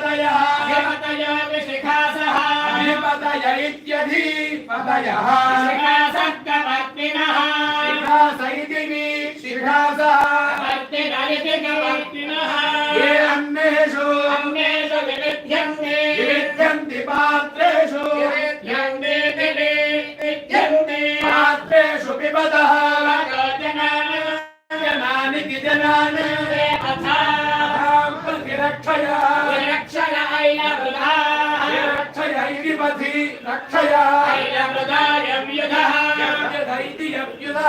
पतयः पतयोपि शिखासः पतय इत्यधि पतयः शिखासक्तवर्तिनः शिखास इति शिखासः वर्तिनरिति गवर्तिनः రక్షతి రక్షయ। యుధ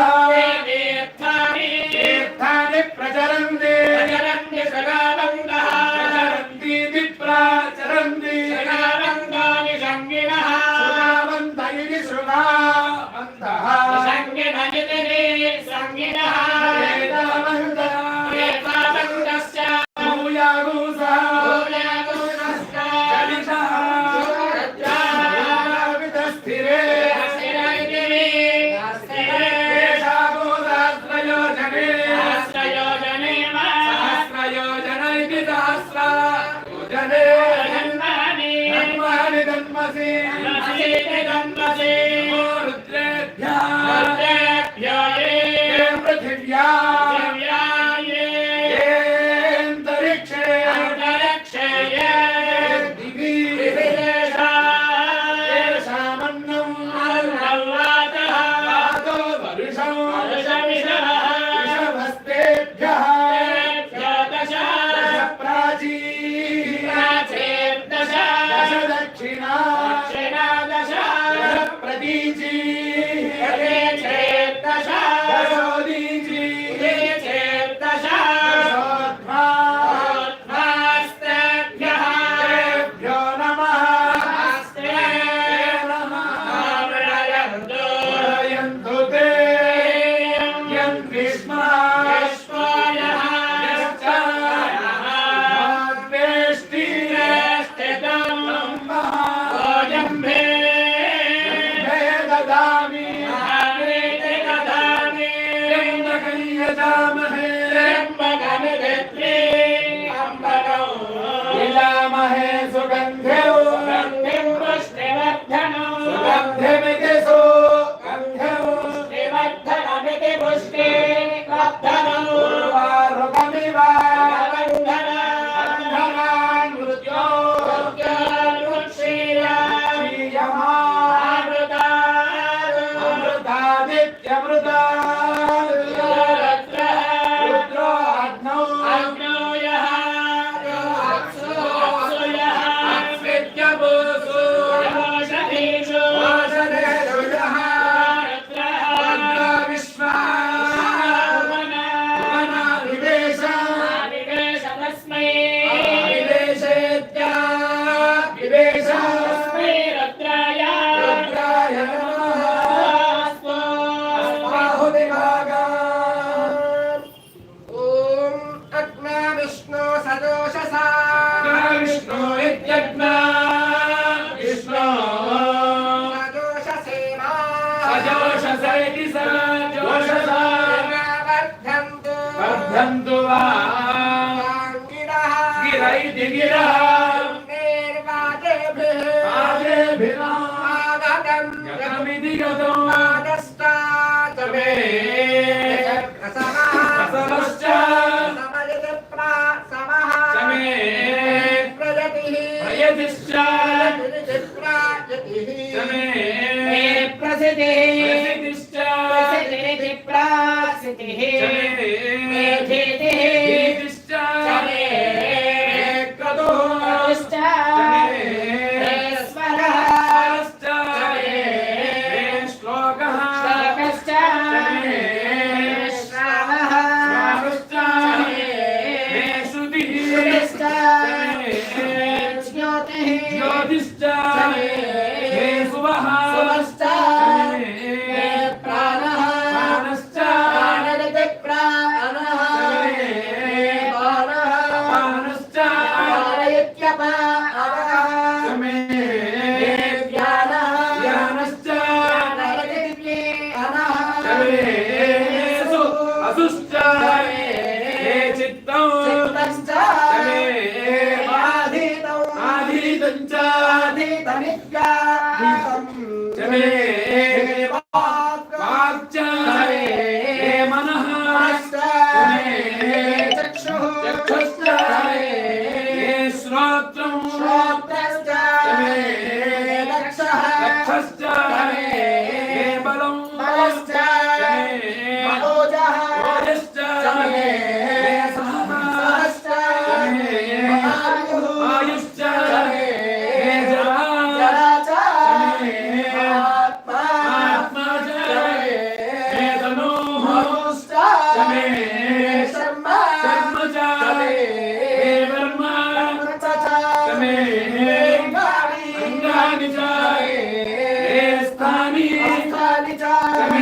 Krishna ददामि ददामि त्र्यम्बकं यदामहे त्र्यम्बकं गिराई दिगिरा निर्वादे भे आदे भिरा आगतम गतमिति गतम आदस्ता तमे Nossos pais, é, é, é. é, é então,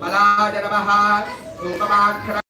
బలాజనమ రూపమాక్షర